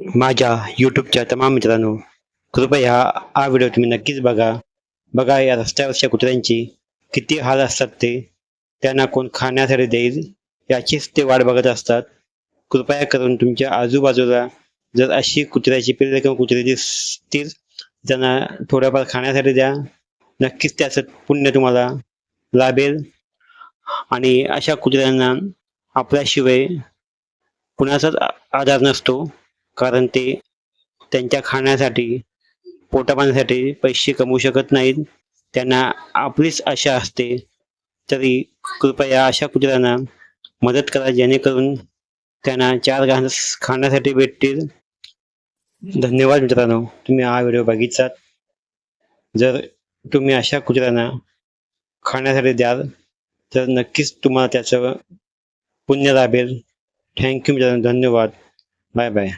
माझ्या यूट्यूबच्या तमाम मित्रांनो कृपया हा व्हिडिओ तुम्ही नक्कीच बघा. बघा या रस्त्यावरच्या कुत्र्यांची किती हाल असतात ते. त्यांना कोण खाण्यासाठी देईल याचीच ते वाट बघत असतात. कृपया करून तुमच्या आजूबाजूला जर अशी कुत्र्याची पिल्ले किंवा कुत्रे दिसतील त्यांना थोड्याफार खाण्यासाठी द्या. नक्कीच त्याचं पुण्य तुम्हाला लाभेल. आणि अशा कुत्र्यांना आपल्याशिवाय कुणाचाच आधार नसतो. कारण ते त्यांच्या खाण्यासाठी पोटापाण्यासाठी पैसे कमवू शकत नाहीत. त्यांना आपलीच आशा असते. तरी कृपया अशा कुत्र्यांना मदत करा जेणेकरून त्यांना चार घास खाण्यासाठी भेटतील. धन्यवाद मित्रांनो. तुम्ही हा व्हिडिओ बघितलात. जर तुम्ही अशा कुत्र्यांना खाण्यासाठी द्याल तर नक्कीच तुम्हाला त्याचं पुण्य लाभेल. थँक्यू मित्रांनो. धन्यवाद. Bye bye